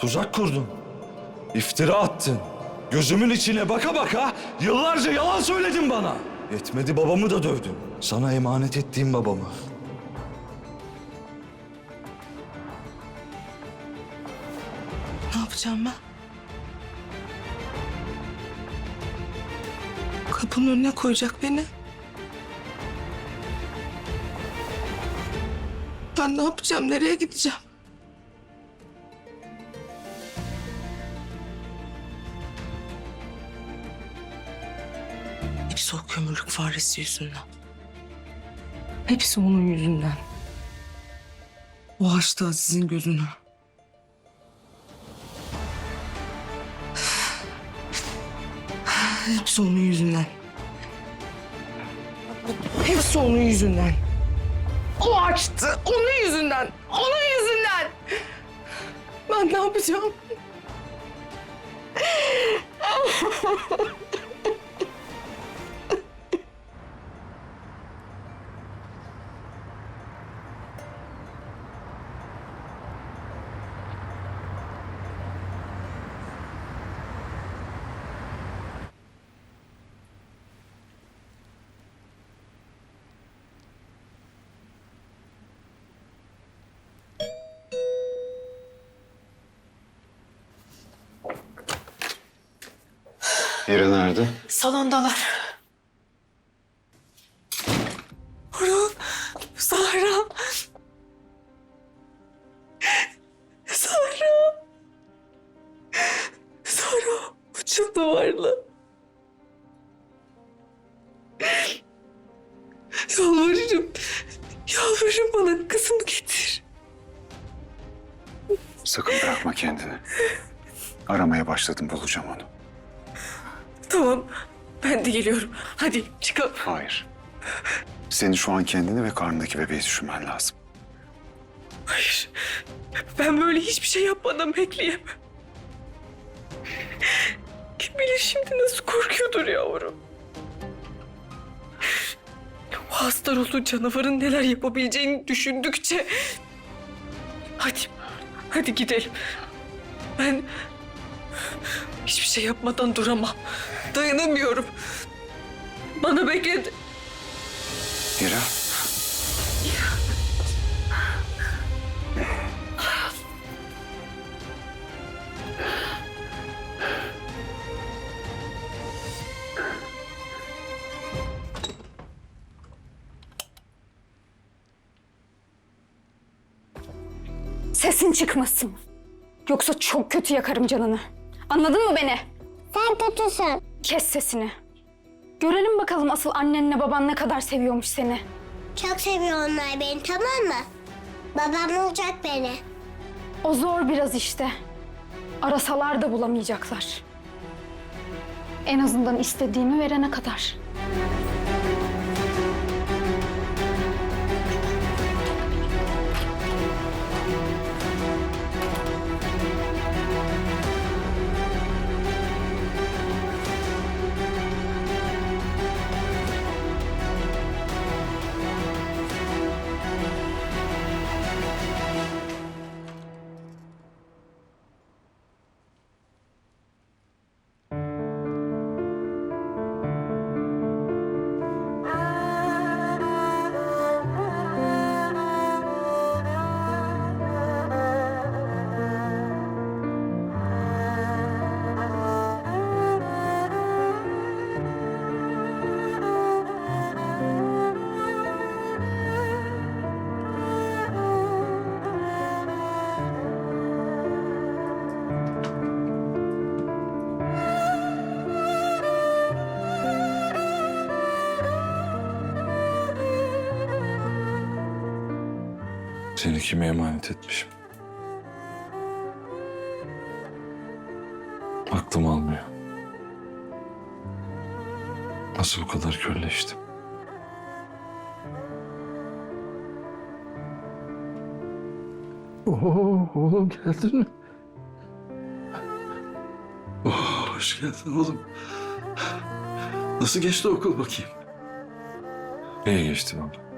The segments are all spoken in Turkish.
Tuzak kurdun. İftira attın. Gözümün içine baka baka yıllarca yalan söyledin bana. Yetmedi babamı da dövdün. Sana emanet ettiğim babamı. Ne yapacağım ben? Kapının önüne koyacak beni. Ben ne yapacağım? Nereye gideceğim? Kömürlük faresi yüzünden. Hepsi onun yüzünden. O açtı Aziz'in gözünü. Hepsi onun yüzünden. Hepsi onun yüzünden. O açtı. Onun yüzünden. Onun yüzünden. Ben ne yapacağım? Hira nerede? Salondalar. Orhan, Zahra. Zahra. Zahra uçun duvarla. Yalvarırım. Yalvarırım bana kızımı getir. Sakın bırakma kendini. Aramaya başladım bulacağım onu. Tamam. Ben de geliyorum. Hadi çıkalım. Hayır. Senin şu an kendini ve karnındaki bebeği düşünmen lazım. Hayır. Ben böyle hiçbir şey yapmadan bekleyemem. Kim bilir şimdi nasıl korkuyordur yavrum. O hasta ruhlu canavarın neler yapabileceğini düşündükçe... Hadi, hadi gidelim. Ben hiçbir şey yapmadan duramam. Dayanamıyorum. Bana bekle. Hira. Sesin çıkmasın. Yoksa çok kötü yakarım canını. Anladın mı beni? Sen kötüsün. Kes sesini. Görelim bakalım asıl annenle baban ne kadar seviyormuş seni. Çok seviyor onlar beni tamam mı? Babam olacak beni. O zor biraz işte. Arasalar da bulamayacaklar. En azından istediğimi verene kadar. Seni kime emanet etmişim? Aklım almıyor. Nasıl bu kadar kölleştim? Oo, oğlum geldin mi? Oh, hoş geldin oğlum. Nasıl geçti okul bakayım? İyi geçti baba.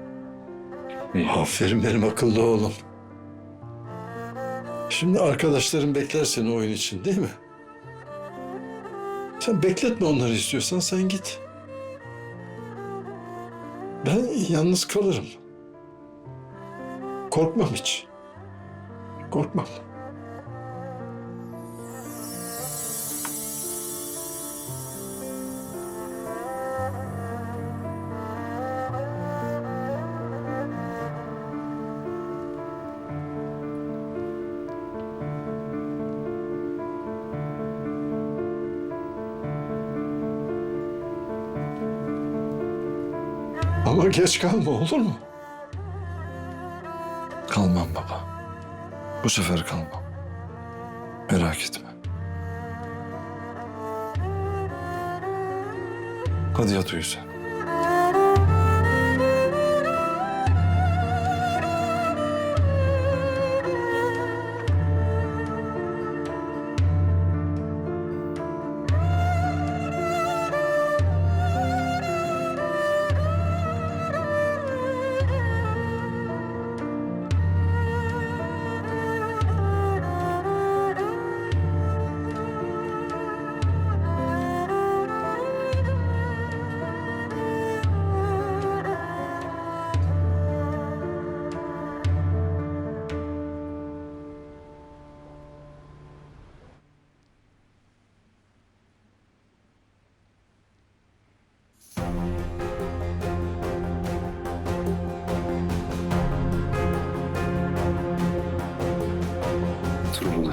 Aferin benim akıllı oğlum. Şimdi arkadaşların bekler seni oyun için değil mi? Sen bekletme onları istiyorsan sen git. Ben yalnız kalırım. Korkmam hiç. Korkmam. Ama geç kalma olur mu? Kalmam baba. Bu sefer kalmam. Merak etme. Hadi yat uyu sen.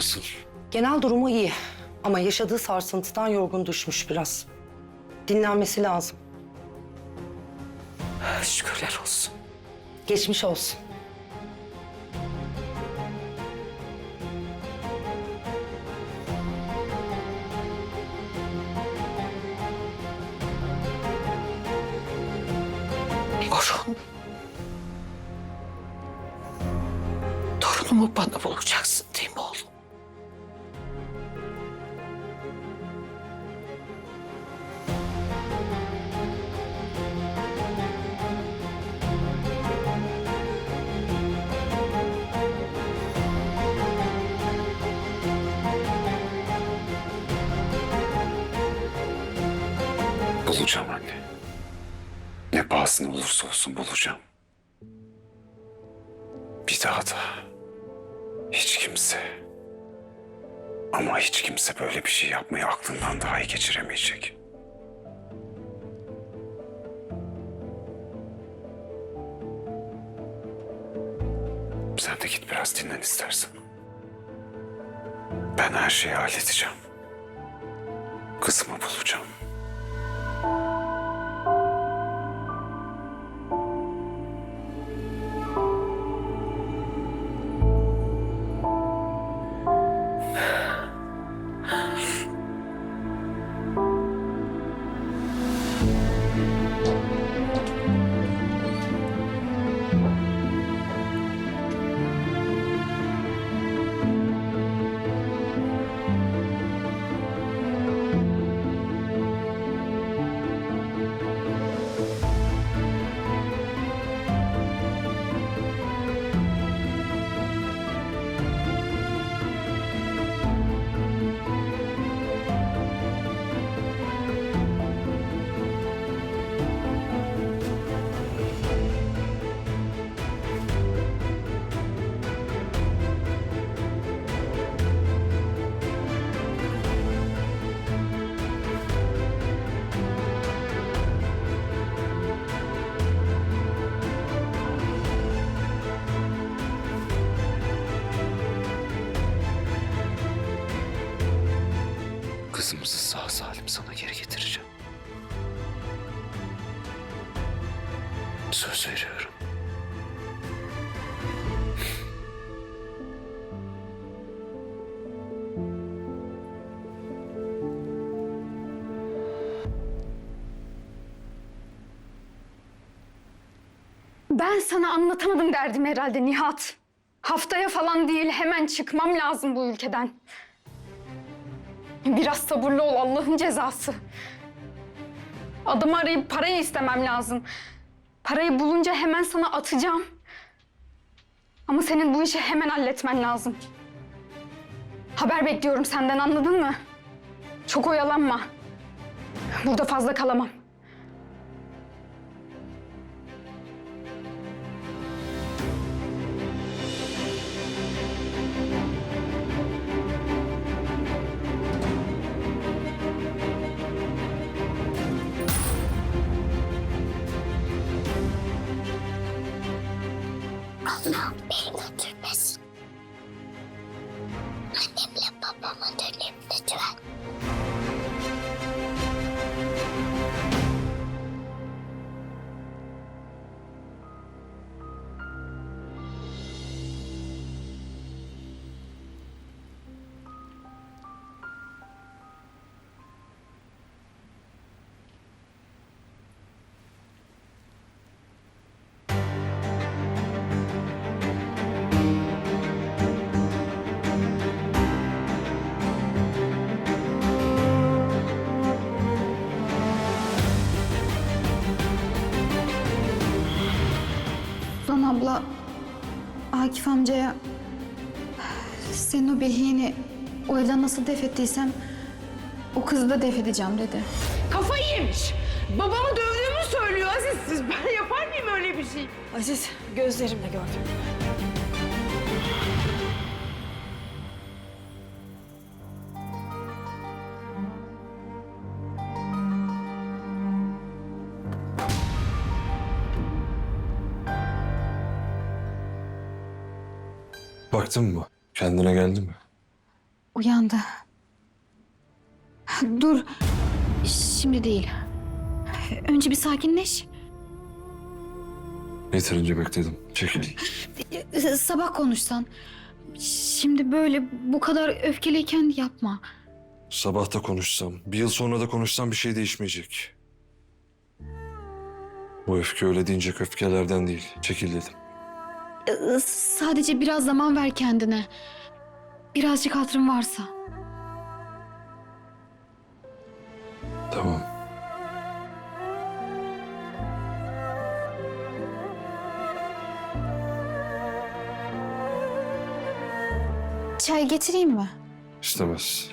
nasıl? Genel durumu iyi ama yaşadığı sarsıntıdan yorgun düşmüş biraz. Dinlenmesi lazım. Şükürler olsun. Geçmiş olsun. Orhun. Torunumu bana bulacaksın böyle bir şey yapmayı aklından dahi geçiremeyecek. Sen de git biraz dinlen istersen. Ben her şeyi halledeceğim. Kızımı bulacağım. Kızımızı sağ salim sana geri getireceğim. Söz veriyorum. Ben sana anlatamadım derdim herhalde Nihat. Haftaya falan değil hemen çıkmam lazım bu ülkeden. Biraz sabırlı ol Allah'ın cezası. Adamı arayıp parayı istemem lazım. Parayı bulunca hemen sana atacağım. Ama senin bu işi hemen halletmen lazım. Haber bekliyorum senden anladın mı? Çok oyalanma. Burada fazla kalamam. Abla, Akif amcaya senin o behiyeni o evden nasıl def ettiysem o kızı da def edeceğim dedi. Kafayı yemiş. Babamı dövdüğümü söylüyor Aziz. Siz ben yapar mıyım öyle bir şey? Aziz gözlerimle gördüm. Baktın mı? Kendine geldi mi? Uyandı. Dur. Şimdi değil. Önce bir sakinleş. Yeterince bekledim. Çekil. Sabah konuşsan. Şimdi böyle bu kadar öfkeliyken yapma. Sabah da konuşsam, bir yıl sonra da konuşsam bir şey değişmeyecek. Bu öfke öyle deyince öfkelerden değil. Çekil dedim. Sadece biraz zaman ver kendine. Birazcık hatırın varsa. Tamam. Çay getireyim mi? İstemez.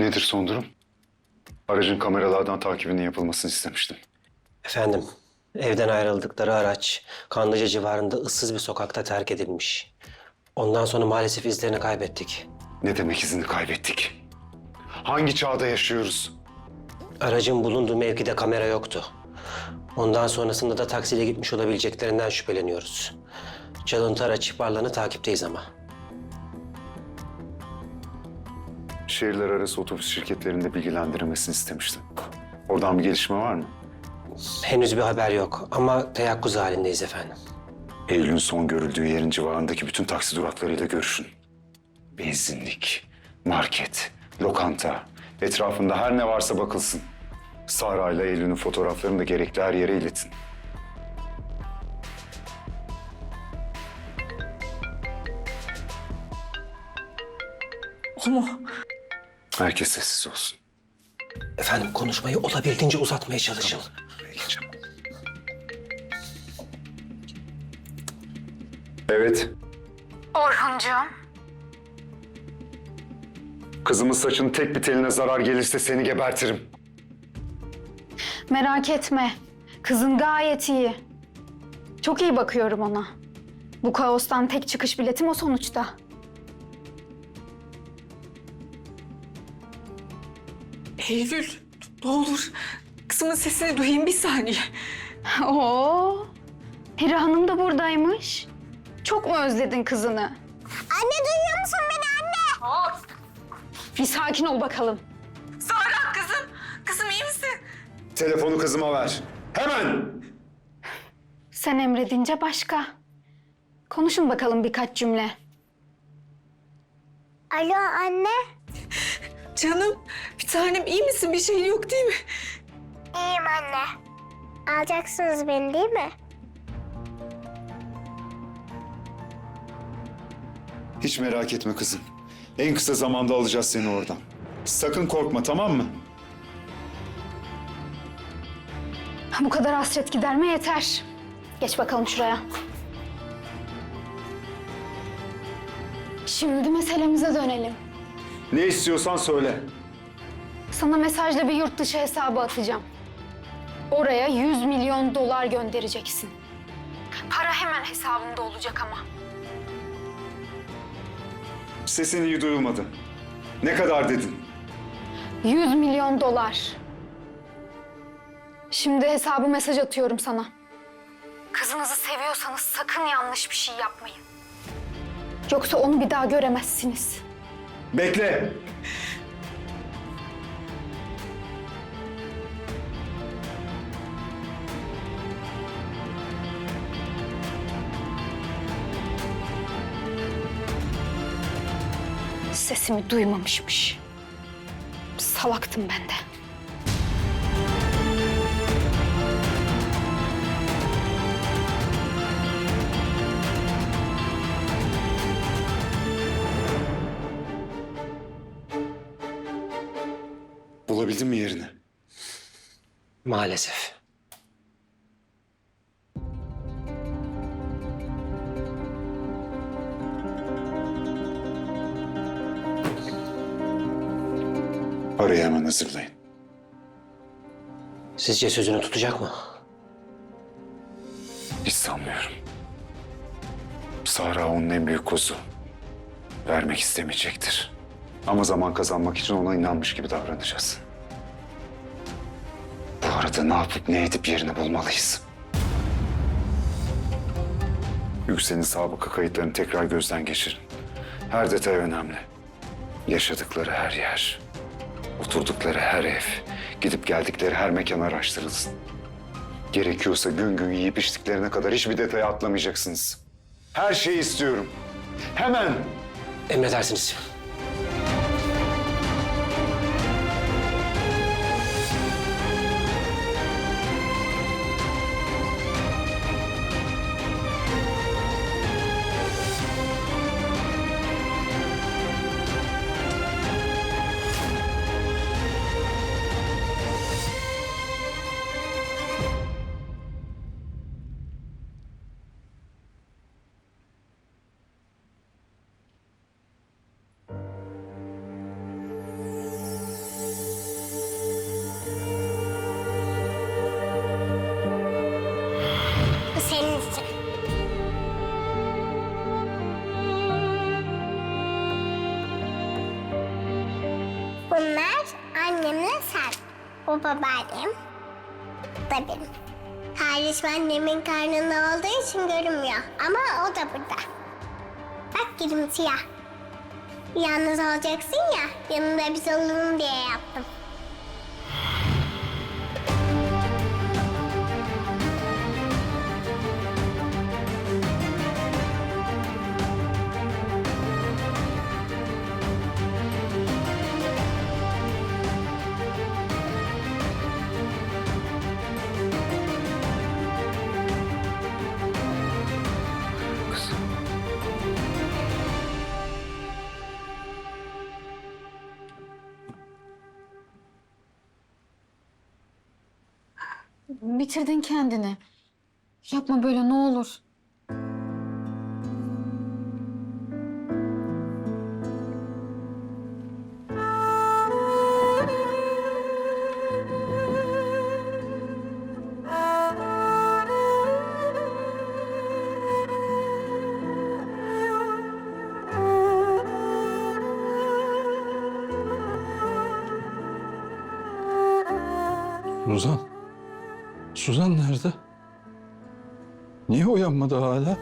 Nedir son durum? Aracın kameralardan takibinin yapılmasını istemiştim. Efendim, evden ayrıldıkları araç Kanlıca civarında ıssız bir sokakta terk edilmiş. Ondan sonra maalesef izlerini kaybettik. Ne demek izini kaybettik? Hangi çağda yaşıyoruz? Aracın bulunduğu mevkide kamera yoktu. Ondan sonrasında da taksiyle gitmiş olabileceklerinden şüpheleniyoruz. Çalıntı araç ihbarlarını takipteyiz ama. Şehirler arası otobüs şirketlerinde bilgilendirilmesini istemiştim. Oradan bir gelişme var mı? Henüz bir haber yok ama teyakkuz halindeyiz efendim. Eylül'ün son görüldüğü yerin civarındaki bütün taksi duraklarıyla görüşün. Benzinlik, market, lokanta, etrafında her ne varsa bakılsın. Sara ile Eylül'ün fotoğraflarını da gerekli her yere iletin. Mu? Herkes sessiz olsun. Efendim konuşmayı olabildiğince uzatmaya çalışın. Geçeceğim. Evet. Orhuncuğum. Kızımın saçının tek bir teline zarar gelirse seni gebertirim. Merak etme. Kızın gayet iyi. Çok iyi bakıyorum ona. Bu kaostan tek çıkış biletim o sonuçta. Eylül ne olur kızımın sesini duyayım bir saniye. Oo. Peri Hanım da buradaymış. Çok mu özledin kızını? Anne duyuyor musun beni anne? Bir sakin ol bakalım. Sara kızım, kızım iyi misin? Telefonu kızıma ver. Hemen! Sen emredince başka. Konuşun bakalım birkaç cümle. Alo anne. Canım bir tanem iyi misin? Bir şeyin yok değil mi? İyiyim anne. Alacaksınız beni değil mi? Hiç merak etme kızım. En kısa zamanda alacağız seni oradan. Sakın korkma tamam mı? Bu kadar hasret giderme yeter. Geç bakalım şuraya. Şimdi meselemize dönelim. Ne istiyorsan söyle. Sana mesajla bir yurt dışı hesabı atacağım. Oraya 100 milyon dolar göndereceksin. Para hemen hesabımda olacak ama. Sesin iyi duyulmadı. Ne kadar dedin? 100 milyon dolar. Şimdi hesabı mesaj atıyorum sana. Kızınızı seviyorsanız sakın yanlış bir şey yapmayın. Yoksa onu bir daha göremezsiniz. Bekle. Sesimi duymamışmış. Salaktım ben de. Maalesef. Parayı hemen hazırlayın. Sizce sözünü tutacak mı? Hiç sanmıyorum. Sahra onun en büyük kozu. Vermek istemeyecektir. Ama zaman kazanmak için ona inanmış gibi davranacağız. Arada ne yapıp ne edip yerini bulmalıyız. Yüksel'in sabıka kayıtlarını tekrar gözden geçirin. Her detay önemli. Yaşadıkları her yer, oturdukları her ev, gidip geldikleri her mekan araştırılsın. Gerekiyorsa gün gün yiyip içtiklerine kadar hiçbir detaya atlamayacaksınız. Her şeyi istiyorum. Hemen. Emredersiniz. Bu babaannem. Benim. Kardeşim annemin karnında olduğu için görünmüyor. Ama o da burada. Bak gülüm siyah. Yalnız olacaksın ya, yanında biz olalım diye yaptım. Bitirdin kendini. Yapma böyle ne olur. Suzan. Suzan nerede? Niye uyanmadı hala?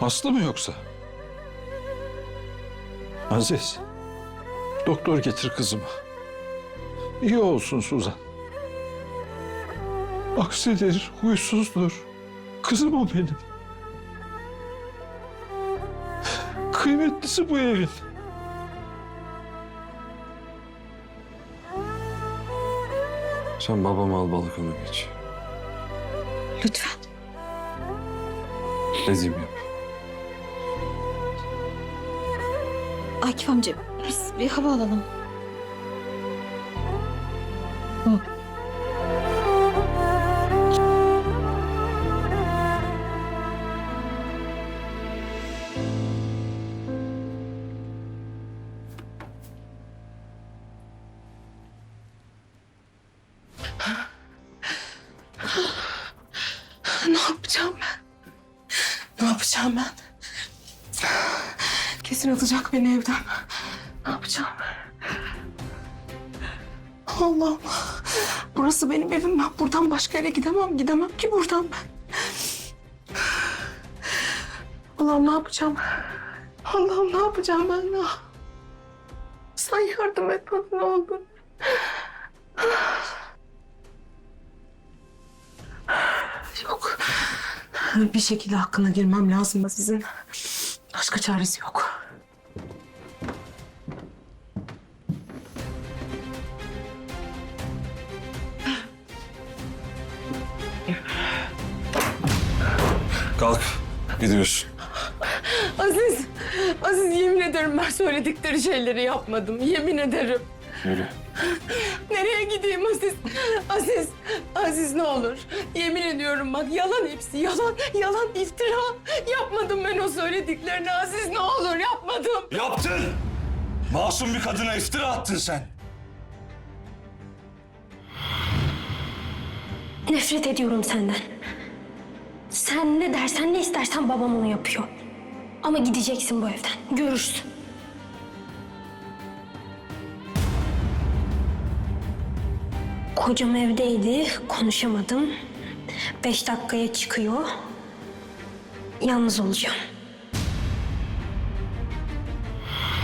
Hasta mı yoksa? Aziz. Doktor getir kızımı. İyi olsun Suzan. Aksidir, huysuzdur. Kızım o benim. Kıymetlisi bu evin. Sen babamı al balkona geç. Lütfen. Dediğimi yap. Akif amca biz bir hava alalım. Kesin atacak beni evden. Ne yapacağım? Allah'ım. Burası benim evim. Ben buradan başka yere gidemem. Gidemem ki buradan ben. Allah'ım ne yapacağım? Allah'ım ne yapacağım ben? Ne? Sen yardım et bana ne olur. Yok. Bir şekilde hakkına girmem lazım sizin. Başka çaresi yok. Kalk. Gidiyorsun. Aziz, Aziz yemin ederim ben söyledikleri şeyleri yapmadım. Yemin ederim. Yürü. Nereye gideyim Aziz? Aziz, Aziz ne olur. Yemin ediyorum bak yalan hepsi. Yalan, yalan, iftira. Yapmadım ben o söylediklerini Aziz ne olur yapmadım. Yaptın. Masum bir kadına iftira attın sen. Nefret ediyorum senden. Sen ne dersen ne istersen babam onu yapıyor. Ama gideceksin bu evden. Görürsün. Kocam evdeydi, konuşamadım. Beş dakikaya çıkıyor. Yalnız olacağım.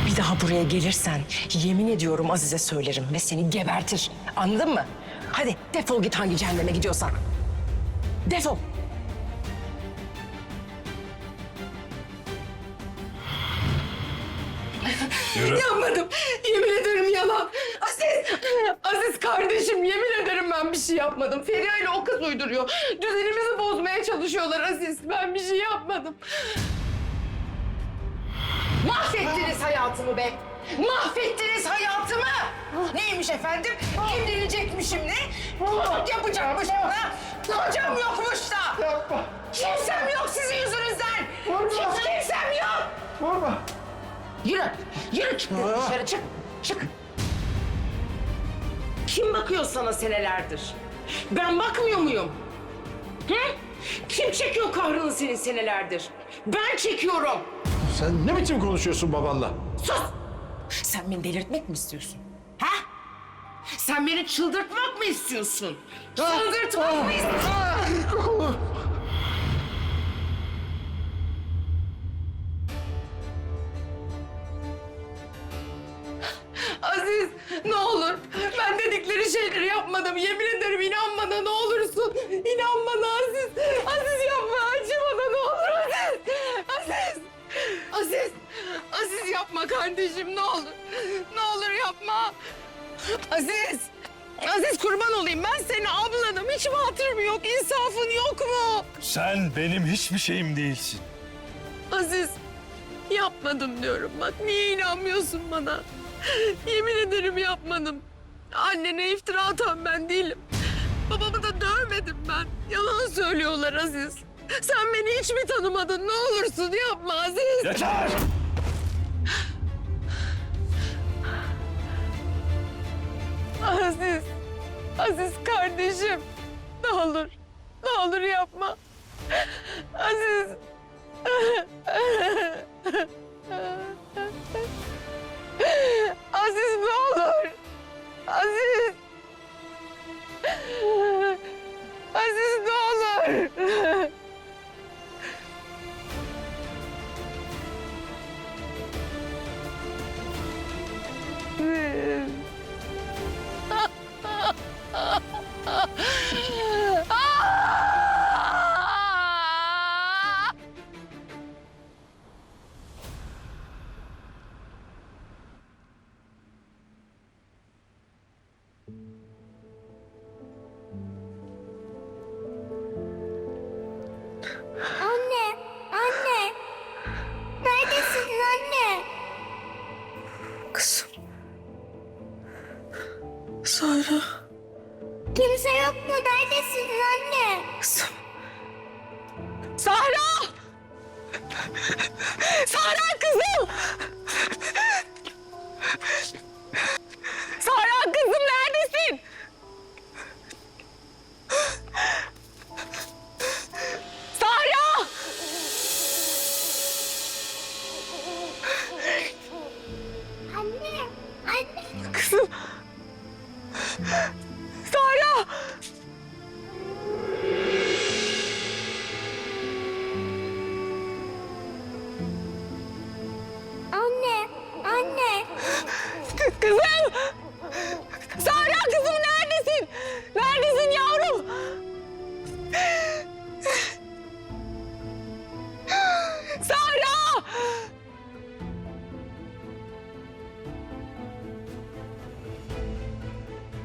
Bir daha buraya gelirsen yemin ediyorum Aziz'e söylerim ve seni gebertir. Anladın mı? Hadi defol git hangi cehenneme gidiyorsan. Defol. Yürü. Yapmadım. Yemin ederim yalan. Aziz, Aziz kardeşim yemin ederim ben bir şey yapmadım. Feriha ile o kız uyduruyor. Düzenimizi bozmaya çalışıyorlar Aziz. Ben bir şey yapmadım. Mahvettiniz hayatımı be. Mahvettiniz hayatımı. Neymiş efendim? Evlenecekmişim ne? Yapacakmış bana. Kocam yokmuş da. Yapma. Kimsem yok sizin yüzünüzden. Hiç kimsem yok. Yürü, yürü çık dedim dışarı çık, çık. Kim bakıyor sana senelerdir? Ben bakmıyor muyum? Hı? Kim çekiyor kahrını senin senelerdir? Ben çekiyorum. Sen ne biçim konuşuyorsun babanla? Sus! Sen beni delirtmek mi istiyorsun? Ha? Sen beni çıldırtmak mı istiyorsun? Çıldırtmak mı istiyorsun? Yapmadım. Yemin ederim inan bana ne olursun. İnan bana Aziz. Aziz yapma acı bana ne olur Aziz. Aziz. Aziz. Aziz yapma kardeşim ne olur. Ne olur yapma. Aziz. Aziz kurban olayım ben senin ablanım. Hiç mi hatırım yok? insafın yok mu? Sen benim hiçbir şeyim değilsin. Aziz yapmadım diyorum bak niye inanmıyorsun bana? Yemin ederim yapmadım. Annene iftira atan ben değilim. Babamı da dövmedim ben. Yalan söylüyorlar Aziz. Sen beni hiç mi tanımadın? Ne olursun yapma Aziz. Yeter! Aziz. Aziz kardeşim. Ne olur. Ne olur yapma. Aziz. Aziz ne olur. Aziz. Aziz ne olur. Ah! Kızım! Sara kızım neredesin? Neredesin yavrum? Sara!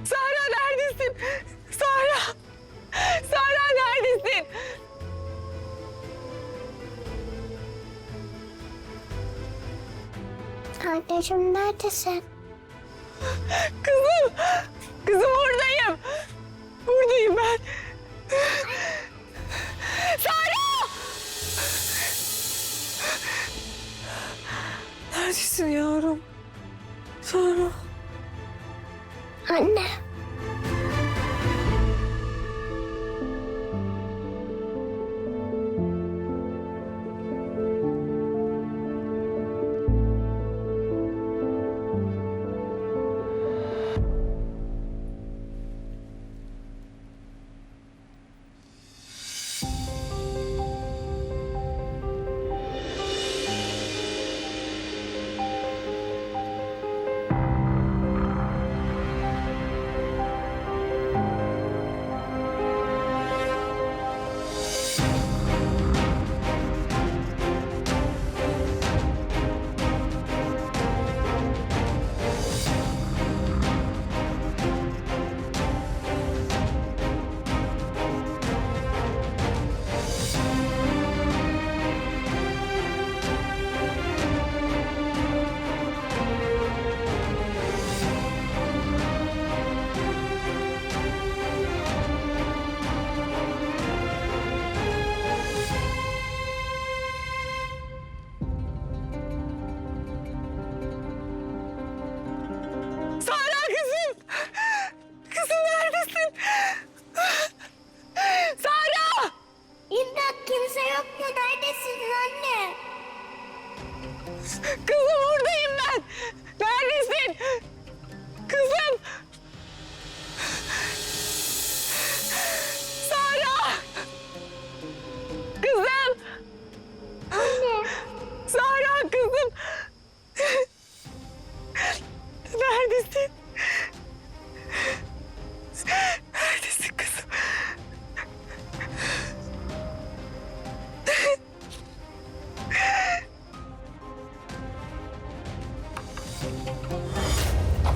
Sara neredesin? Sara! Sara neredesin? Anneciğim neredesin?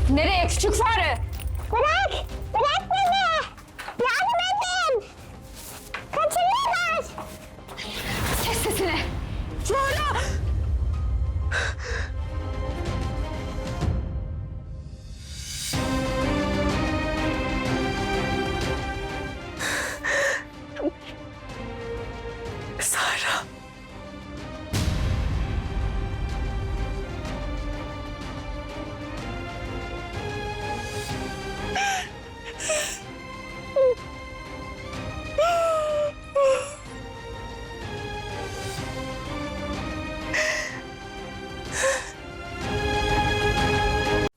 Nereye küçük fare? Bırak! Bırak beni! Yardım edin! Kaçırıyorlar! Kes sesini. Sara.